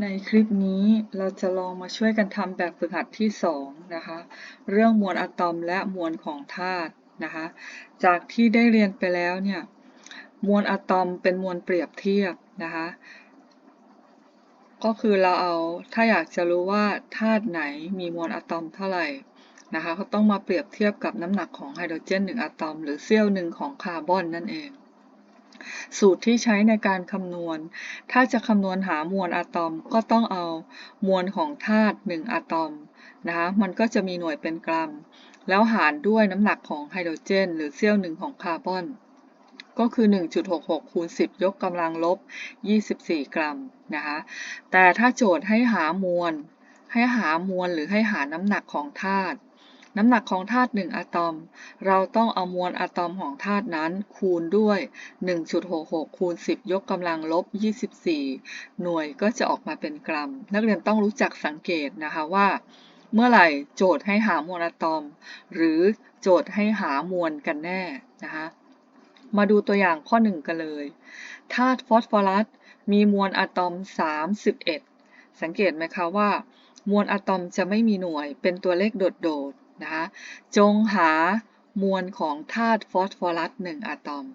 ในคลิปนี้เราจะลองมาช่วยกันทำแบบฝึกหัดที่ 2 นะคะ เรื่องมวลอะตอมและมวลของธาตุนะคะ จากที่ได้เรียนไปแล้วเนี่ย มวลอะตอมเป็นมวลเปรียบเทียบนะคะ ก็คือเราเอาถ้าอยากจะรู้ว่าธาตุไหนมีมวลอะตอมเท่าไหร่นะคะก็ต้องมาเปรียบเทียบกับน้ำหนักของไฮโดรเจน1อะตอม หรือเสี้ยวหนึ่งของคาร์บอนนั่นเอง สูตรที่ใช้ในการคำนวณ ถ้าจะคำนวณหามวลอะตอมก็ต้องเอามวลของธาตุ1อะตอมนะคะมันก็จะมีหน่วยเป็นกรัม แล้วหารด้วยน้ำหนักของไฮโดรเจน หรือเสี้ยวหนึ่งของคาร์บอน ก็คือ 1.66คูณ10 ยกกำลังลบ 24 กรัมนะคะแต่ถ้าโจทย์ให้หามวลให้หามวลหรือให้หาน้ำหนักของธาตุ น้ำหนักของธาตุ1อะตอม เราต้องเอามวลอะตอมของธาตุนั้นคูณด้วย 1.66 คูณ 10 ยกกำลังลบ 24 หน่วยก็จะออกมาเป็นกรัม นักเรียนต้องรู้จักสังเกตนะคะว่า เมื่อไหร่โจทย์ให้หามวลอะตอม หรือโจทย์ให้หามวลกันแน่นะคะมาดูตัวอย่างข้อ1กันเลยธาตุฟอสฟอรัสมีมวลอะตอม 31 สังเกตไหมคะว่า มวลอะตอมจะไม่มีหน่วยเป็นตัวเลขโดด นะคะจงหามวลของธาตุฟอสฟอรัส1อะตอม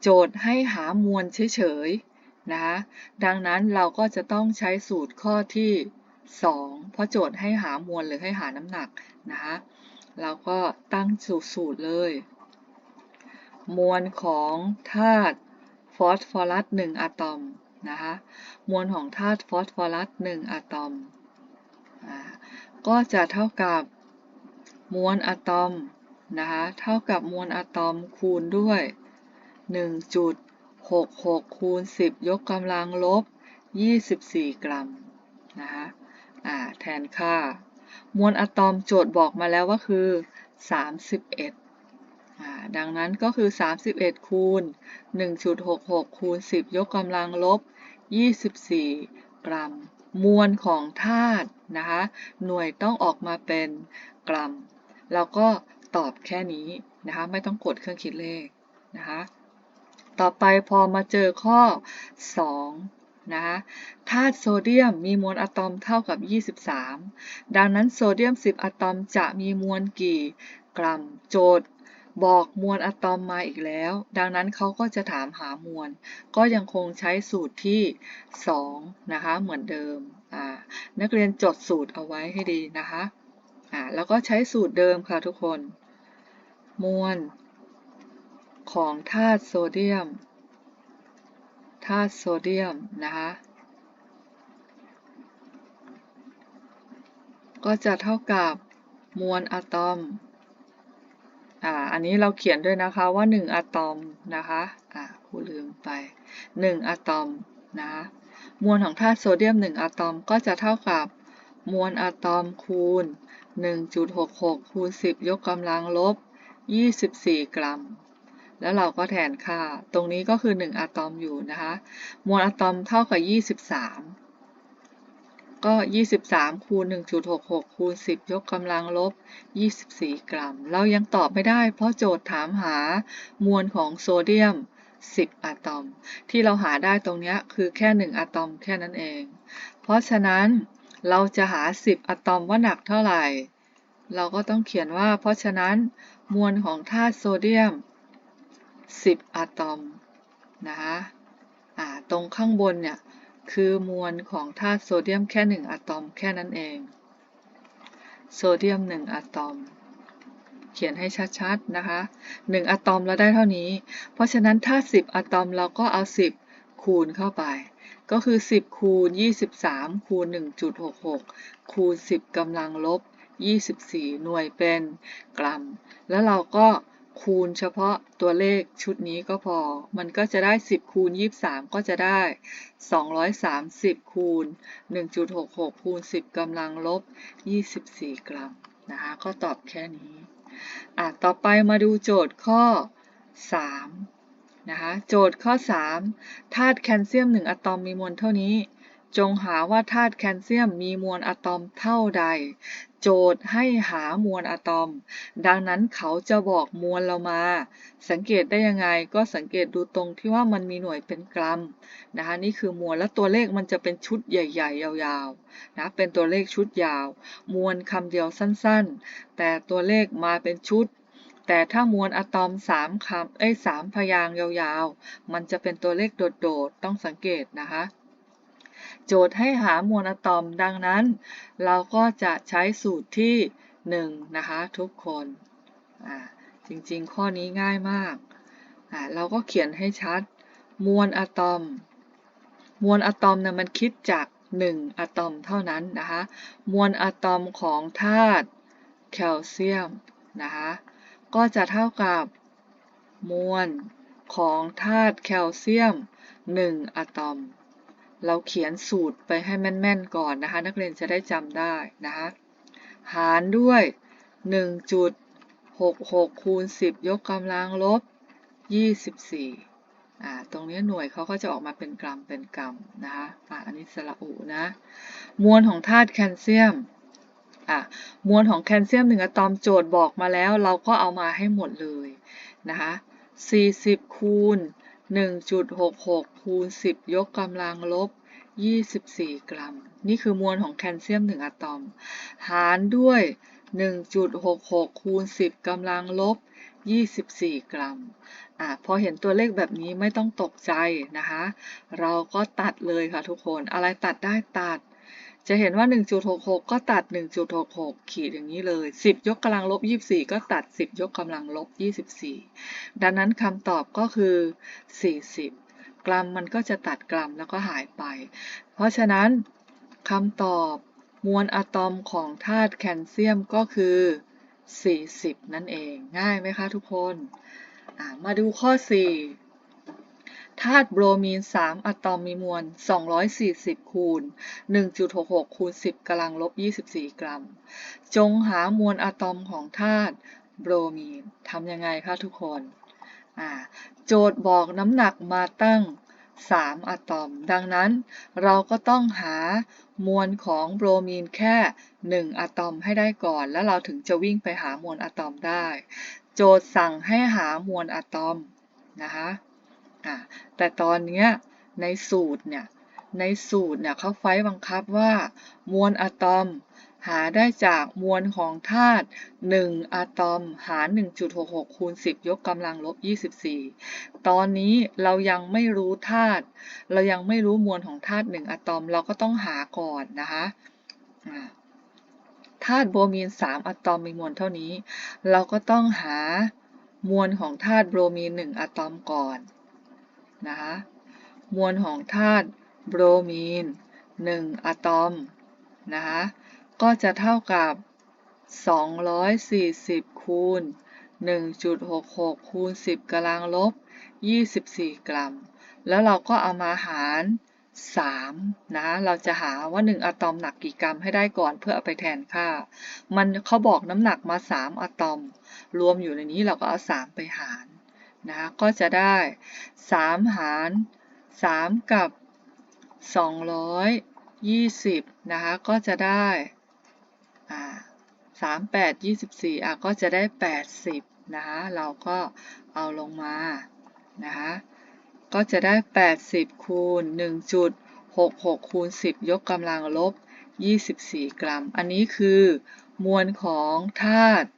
โจทย์ให้หามวลเฉยๆนะคะดังนั้นเราก็จะต้องใช้สูตรข้อที่ 2 เพราะโจทย์ให้หามวลหรือให้หาน้ำหนักนะคะเราก็ตั้งสูตรตรเลย มวลของธาตุฟอสฟอรัส1อะตอมนะคะมวลของธาตุฟอสฟอรัส1อะตอมก็จะเท่ากับ มวลอะตอมนะคะเท่ากับมวลอะตอมคูณด้วย 1.66 คูณ 10 ยกกำลังลบ 24 กรัมนะคะแทนค่า มวลอะตอมโจทย์บอกมาแล้วว่าคือ 31 ดังนั้นก็คือ 31 คูณ 1.66 คูณ 10 ยกกำลังลบ 24 กรัม มวลของธาตุนะคะ หน่วยต้องออกมาเป็นกรัม เราก็ตอบแค่นี้นะคะ ไม่ต้องกดเครื่องคิดเลขนะคะ ต่อไปพอมาเจอข้อ 2 นะคะธาตุโซเดียมมีมวลอะตอมเท่ากับ 23 ดังนั้นโซเดียม 10 อะตอมจะมีมวลกี่กรัมโจทย์บอกมวลอะตอมมาอีกแล้ว ดังนั้นเขาก็จะถามหามวล ก็ยังคงใช้สูตรที่ 2 นะคะ เหมือนเดิม นักเรียนจดสูตรเอาไว้ให้ดีนะคะ แล้วก็ใช้สูตรเดิมค่ะทุกคน มวล ของธาตุโซเดียม ธาตุโซเดียมนะคะก็จะเท่ากับมวลอะตอม อ่า อันนี้เราเขียนด้วยนะคะว่า 1 อะตอมนะคะ อ่าครูลืมไป 1 อะตอมนะะมวลของธาตุโซเดียม 1 อะตอมก็จะเท่ากับมวลอะตอมคูณ 1.66คูณ10 ยกกำลังลบ 24 กรัม แล้วเราก็แทนค่า ตรงนี้ก็คือ 1 อะตอมอยู่นะคะ มวลอะตอมเท่ากับ 23 ก็ 23 คูณ 1.66 คูณ 10 ยกกำลังลบ 24 กรัม เรายังตอบไม่ได้ เพราะโจทย์ถามหามวลของโซเดียม10 อะตอม ที่เราหาได้ตรงนี้คือแค่ 1 อะตอมแค่นั้นเอง เพราะฉะนั้น เราจะหา 10 อะตอมว่าหนักเท่าไหร่ เราก็ต้องเขียนว่า เพราะฉะนั้นมวลของธาตุโซเดียม 10 อะตอมนะคะตรงข้างบนเนี่ยคือมวลของธาตุโซเดียมแค่ 1 อะตอมแค่นั้นเอง โซเดียม 1 อะตอม เขียนให้ชัดๆนะคะ 1 อะตอมเราได้เท่านี้ เพราะฉะนั้นถ้า 10 อะตอมเราก็เอา 10 คูณเข้าไป ก็คือ 10 คูณ 23 คูณ 1.66 คูณ 10กำลังลบ 24 หน่วยเป็นกรัม แล้วเราก็คูณเฉพาะตัวเลขชุดนี้ก็พอ มันก็จะได้ 10 คูณ 23 ก็จะได้ 230 คูณ 1.66 คูณ 10กำลังลบ 24 กรัมนะคะ ก็ตอบแค่นี้ อะ ต่อไปมาดูโจทย์ข้อ 3 นะคะโจทย์ข้อ 3 ธาตุแคลเซียม 1 อะตอมมีมวลเท่านี้ จงหาว่าธาตุแคลเซียมมีมวลอะตอมเท่าใด โจทย์ให้หามวลอะตอม ดังนั้นเขาจะบอกมวลเรามา สังเกตได้ยังไงก็สังเกตดูตรงที่ว่ามันมีหน่วยเป็นกรัมนะคะนี่คือมวลและตัวเลขมันจะเป็นชุดใหญ่ ๆ ยาวๆนะเป็นตัวเลขชุดยาว มวลคำเดียวสั้นๆ แต่ตัวเลขมาเป็นชุด แต่ถ้ามวลอะตอมสามคำเอ้ยสามพยางยาวๆ มันจะเป็นตัวเลขโดดๆ ต้องสังเกตนะคะ โจทย์ให้หามวลอะตอมดังนั้น เราก็จะใช้สูตรที่1นะคะทุกคนจริงๆ ข้อนี้ง่ายมาก เราก็เขียนให้ชัด มวลอะตอม มวลอะตอมเนี่ยมันคิดจาก1อะตอมเท่านั้นนะคะ มวลอะตอมของธาตุแคลเซียมนะคะ ก็จะเท่ากับ มวลของธาตุแคลเซียม 1 อะตอม เราเขียนสูตรไปให้แม่นๆก่อนนะคะ นักเรียนจะได้จำได้นะคะหารด้วย 1.66 คูณ 10 ยกกำลังลบ 24 อ่า ตรงนี้หน่วยเขาก็จะออกมาเป็นกรัมเป็นกรัมนะคะ อ่า อันนี้สระอุนะ มวลของธาตุแคลเซียม อะมวลของแคลเซียม1อะตอมโจทย์บอกมาแล้ว เราก็เอามาให้หมดเลยนะคะ40 คูณ 1.66 คูณ 10 ยกกำลังลบ 24 กรัม นี่คือมวลของแคลเซียม 1 อะตอม หารด้วย 1.66 คูณ 10 กำลังลบ 24 กรัม อะ พอเห็นตัวเลขแบบนี้ไม่ต้องตกใจนะคะ เราก็ตัดเลยค่ะทุกคน อะไรตัดได้ตัด จะเห็นว่า 1.66 ก็ตัด 1.66 ขีดอย่างนี้เลย 10 ยกกำลังลบ 24 ก็ตัด 10 ยกกำลังลบ 24 ดังนั้นคำตอบก็คือ 40 กรัมมันก็จะตัดกรัมแล้วก็หายไป เพราะฉะนั้นคำตอบมวลอะตอมของธาตุแคลเซียมก็คือ 40 นั่นเอง ง่ายไหมคะทุกคน มาดูข้อ 4 ธาตุโบรมีน 3 อะตอมมีมวล 240 คูณ 1.66 คูณ 10กำลังลบ 24 กรัม จงหามวลอะตอมของธาตุโบรมีน ทำยังไงคะทุกคน โจทย์บอกน้ำหนักมาตั้ง 3 อะตอม ดังนั้นเราก็ต้องหามวลของโบรมีนแค่ 1 อะตอมให้ได้ก่อน แล้วเราถึงจะวิ่งไปหามวลอะตอมได้ โจทย์สั่งให้หามวลอะตอมนะคะ อ่าแต่ตอนเนี้ยในสูตรเนี่ย ในสูตรเนี่ยเขาไฟบังคับว่า มวลอะตอม หาได้จากมวลของธาตุ1อะตอม หาร 1.66คูณ10 ยกกำลังลบ 24 ตอนนี้เรายังไม่รู้ธาตุเรายังไม่รู้มวลของธาตุ1อะตอม เราก็ต้องหาก่อนนะคะธาตุโบรมีน 3อะตอมมีมวลเท่านี้ เราก็ต้องหามวลของธาตุโบรมีน 1อะตอมก่อน นะคะมวลของธาตุโบรมีน 1 อะตอมนะคะก็จะเท่ากับ 240 คูณ 1.66 คูณ 10กำลังลบ 24 กรัม แล้วเราก็เอามาหาร 3 นะ เราจะหาว่า 1 อะตอมหนักกี่กรัมให้ได้ก่อนเพื่อเอาไปแทนค่า มันเขาบอกน้ำหนักมา 3 อะตอม รวมอยู่ในนี้เราก็เอา 3 ไปหาร นะก็จะได้ 3 หาร 3 กับ 220นะคะก็จะได้สามแปดยี่สิบสี่อะก็จะได้แปดสิบนะคะเราก็เอาลงมานะคะก็จะได้แปดสิบคูณหนึ่งจุดหกหกคูณสิบยกกำลังลบยี่สิบสี่กรัม อันนี้คือมวลของธาตุ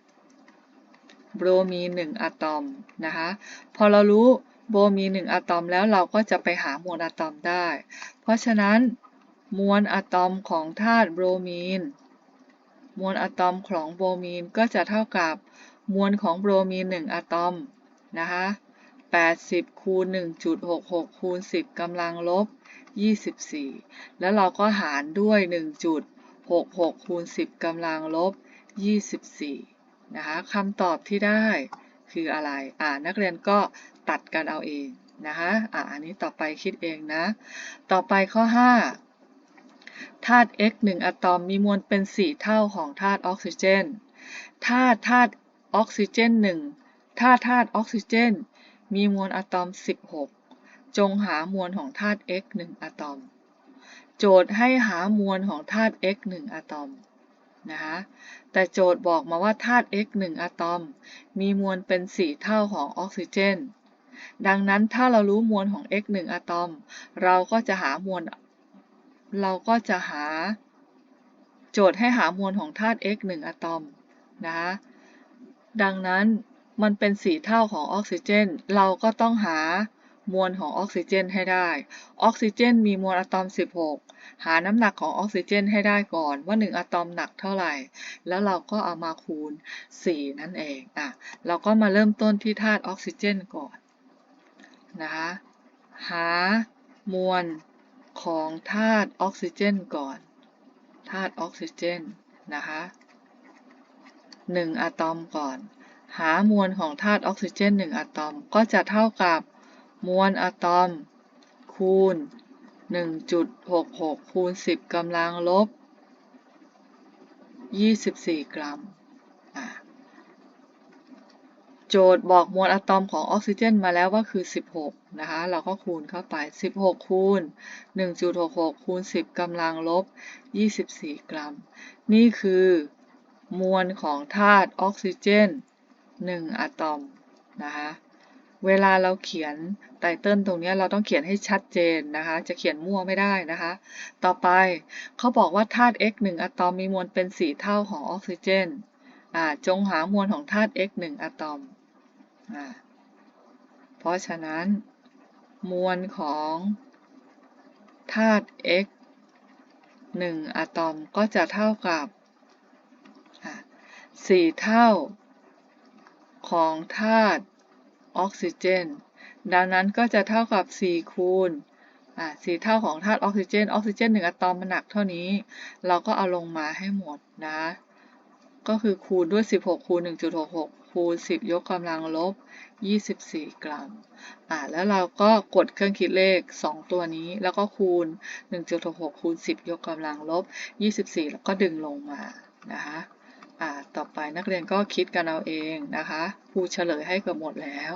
โบรมีนหนึ่งอะตอมนะคะ พอเรารู้โบรมีนหนึ่งอะตอมแล้วเราก็จะไปหามวลอะตอมได้ เพราะฉะนั้นมวลอะตอมของธาตุโบรมีน มวลอะตอมของโบรมีนก็จะเท่ากับมวลของโบรมีน1อะตอมนะคะ80คูณ1.66คูณ10กำลังลบ 24 แล้วเราก็หารด้วย 1.66คูณ10กำลังลบ 24 นะคะคำตอบที่ได้คืออะไร อ่านักเรียนก็ตัดกันเอาเองนะคะอ่าอันนี้ต่อไปคิดเองนะ ต่อไปข้อ 5 ธาตุ X 1 อะตอมมีมวลเป็น 4 เท่าของธาตุออกซิเจน ถ้าธาตุออกซิเจน 1 ถ้าธาตุออกซิเจน มีมวลอะตอม 16 จงหามวลของธาตุ X 1 อะตอม โจทย์ให้หามวลของธาตุ x 1 อะตอมนะคะ แต่โจทย์บอกมาว่าธาตุ x 1อะตอม มีมวลเป็น 4 เท่าของออกซิเจน ดังนั้นถ้าเรารู้มวลของ x 1อะตอม เราก็จะหามวล เราก็จะหา โจทย์ให้หามวลของธาตุ x 1อะตอมนะคะดังนั้นมันเป็น 4 เท่าของออกซิเจน เราก็ต้องหา มวลของออกซิเจนให้ได้ ออกซิเจนมีมวลอะตอม 16 หาน้ำหนักของออกซิเจนให้ได้ก่อนว่า 1อะตอมหนักเท่าไหร่ แล้วเราก็เอามาคูณ 4 นั่นเอง อะ เราก็มาเริ่มต้นที่ธาตุออกซิเจนก่อน นะคะ หามวลของธาตุออกซิเจนก่อน ธาตุออกซิเจน นะคะ1อะตอมก่อน หามวลของธาตุออกซิเจน 1อะตอมก็จะเท่ากับ มวลอะตอม คูณ 1.66 คูณ 10กำลังลบ 24 กรัม โจทย์บอกมวลอะตอมของออกซิเจนมาแล้วว่าคือ 16 นะคะ เราก็คูณเข้าไป 16 คูณ 1.66 คูณ 10กำลังลบ 24 กรัม นี่คือมวลของธาตุออกซิเจน 1 อะตอมนะคะ เวลาเราเขียนไตเติลตรงนี้เราต้องเขียนให้ชัดเจนนะคะ จะเขียนมั่วไม่ได้นะคะ ต่อไปเขาบอกว่าธาตุ x 1อะตอมมีมวลเป็น 4 เท่าของออกซิเจนจงหามวลของธาตุ x 1อะตอมอเพราะฉะนั้น มวลของธาตุ x 1อะตอมก็จะเท่ากับ 4 เท่าของธาตุ ออกซิเจน ดังนั้นก็จะเท่ากับ 4 คูณอ่า4เท่าของธาตุออกซิเจน ออกซิเจน1อะตอมมันหนักเท่านี้ เราก็เอาลงมาให้หมดนะ ก็คือคูณด้วย 16 คูณ 1.66 คูณ 10 ยกกำลังลบ 24 กรัม อ่า แล้วเราก็กดเครื่องคิดเลข 2 ตัวนี้ แล้วก็คูณ 1.66 คูณ 10 ยกกำลังลบ 24 แล้วก็ดึงลงมา นะคะ อ่าต่อไปนักเรียนก็คิดกันเอาเองนะคะครูเฉลยให้เกือบหมดแล้ว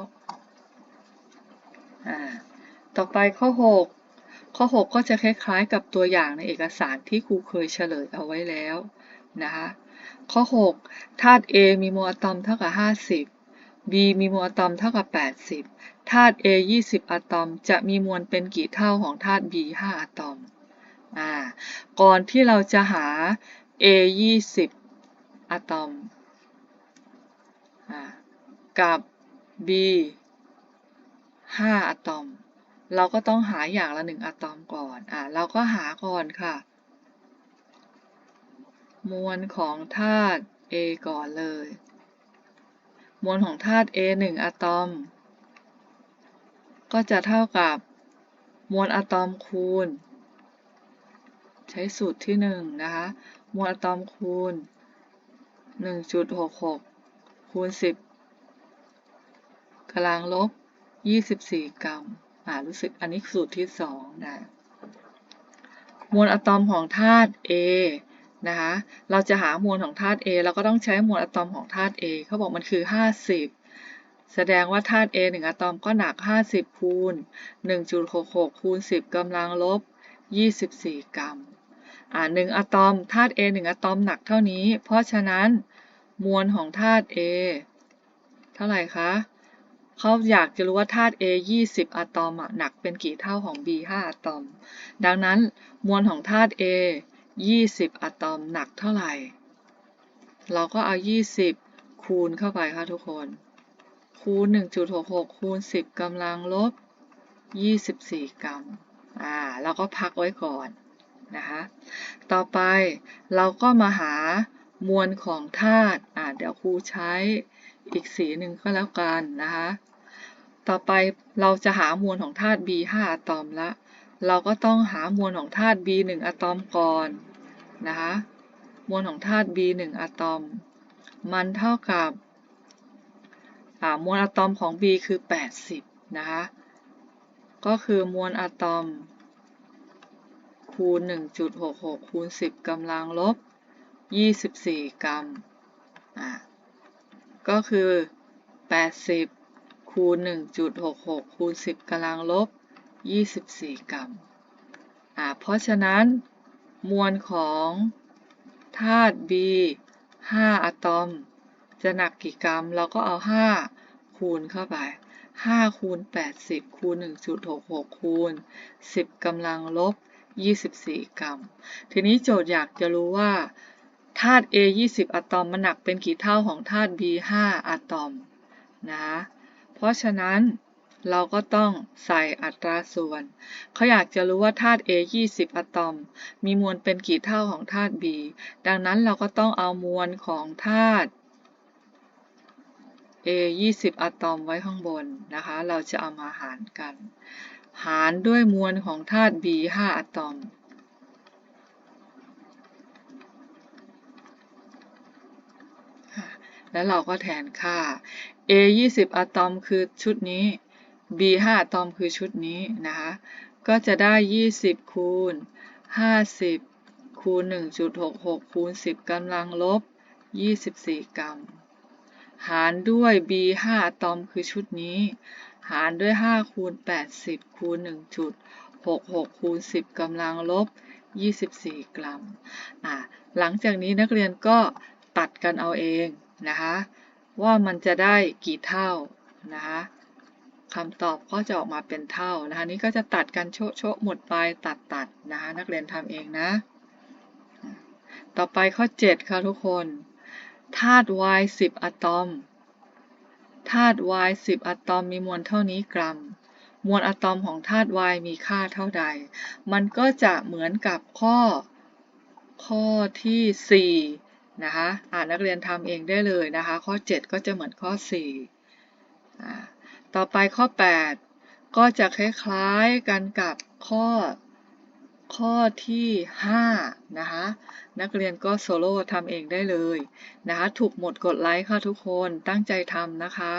อ่าต่อไปข้อ 6 ข้อ 6 ก็จะคล้ายๆ กับตัวอย่างในเอกสารที่ครูเคยเฉลยเอาไว้แล้วนะคะข้อ 6 ธาตุ A มีโมอะตอมเท่ากับ 50 B มีโมอะตอมเท่ากับ 80 ธาตุ A 20 อะตอม จะมีมวลเป็นกี่เท่าของธาตุ B 5 อะตอม อ่า ก่อนที่เราจะหา A 20 อะตอมกับ B 5อะตอม เราก็ต้องหาอย่างละ1อะตอมก่อนอ่าเราก็หาก่อนค่ะ มวลของธาตุ A ก่อนเลย มวลของธาตุ A 1อะตอม ก็จะเท่ากับมวลอะตอมคูณ ใช้สูตรที่1นะคะ มวลอะตอมคูณ 1.66คูณ10กำลังลบ24กรัมอ่ารู้สึกอันนี้สูตรที่2นะมวลอะตอมของธาตุ A นะคะเราจะหามวลของธาตุ A เราก็ต้องใช้มวลอะตอมของธาตุ A เขาบอกมันคือ 50 แสดงว่าธาตุ A 1อะตอมก็หนัก 50คูณ1.66คูณ10กำลังลบ 24 กรัม หนึ่งอะตอมธาตุ A หนึ่งอะตอมหนักเท่านี้ เพราะฉะนั้นมวลของธาตุ A เท่าไหร่คะเขาอยากจะรู้ว่าธาตุ A 20 อะตอมหนักเป็นกี่เท่าของ B 5อะตอม ดังนั้นมวลของธาตุ A 20 อะตอมหนักเท่าไหร่ เราก็เอา 20 คูณเข้าไปค่ะทุกคน คูณ 1.66 คูณ 10กำลังลบ 24 กรัม อ่า เราก็พักไว้ก่อน นะคะต่อไปเราก็มาหามวลของธาตุอ่าเดี๋ยวครูใช้อีกสีหนึ่งก็แล้วกันนะคะต่อไปเราจะหามวลของธาตุ B 5อะตอมละ เราก็ต้องหามวลของธาตุ B 1อะตอมก่อนนะคะมวลของธาตุ B 1อะตอม มันเท่ากับมวลอะตอมของ B คือ 80นะคะก็คือมวลอะตอม คูณ 1.66 คูณ 10กำลังลบ 24 กรัม อ่า ก็คือ 80 คูณ 1.66 คูณ 10กำลังลบ 24 กรัม อ่า เพราะฉะนั้น มวลของธาตุ B 5 อะตอม จะหนักกี่กรัม เราก็เอา 5 คูณเข้าไป 5 คูณ 80 คูณ 1.66 คูณ 10กำลังลบ 24 กรัม ทีนี้โจทย์อยากจะรู้ว่าธาตุ A 20 อะตอมมันหนักเป็นกี่เท่าของธาตุ B 5อะตอมนะ เพราะฉะนั้นเราก็ต้องใส่อัตราส่วน เขาอยากจะรู้ว่าธาตุ A 20 อะตอม มีมวลเป็นกี่เท่าของธาตุ B ดังนั้นเราก็ต้องเอามวลของธาตุ A 20 อะตอมไว้ข้างบนนะคะ เราจะเอามาหารกัน หารด้วยมวลของธาตุ B 5อะตอม แล้วเราก็แทนค่า A 20อะตอมคือชุดนี้ B 5อะตอมคือชุดนี้นะคะ ก็จะได้ 20 คูณ 50 คูณ 1.66 คูณ 10กำลังลบ 24 กรัม หารด้วย B 5อะตอมคือชุดนี้ หารด้วย 5 คูณ 80 คูณ 1.66 คูณ 10กำลังลบ 24 กรัมอะหลังจากนี้นักเรียนก็ตัดกันเอาเองนะคะ ว่ามันจะได้กี่เท่านะคะคำตอบก็จะออกมาเป็นเท่านะคะ นี่ก็จะตัดกันโชะโชะหมดไปตัดตัดนะคะ นักเรียนทำเองนะ ต่อไปข้อ 7 ค่ะทุกคน ธาตุ Y 10 อะตอม ธาตุ Y 10 อะตอมมีมวลเท่านี้กรัม มวลอะตอมของธาตุ Y มีค่าเท่าใด มันก็จะเหมือนกับข้อ ข้อที่ 4 นะคะอ่านนักเรียนทำเองได้เลยนะคะ ข้อ 7 ก็จะเหมือนข้อ4อ่าต่อไปข้อ 8 ก็จะคล้ายๆกันกับข้อ ข้อที่ 5 นะคะ นักเรียนก็โซโล่ทำเองได้เลยนะคะ ถูกหมดกดไลค์ค่ะทุกคนตั้งใจทำนะคะ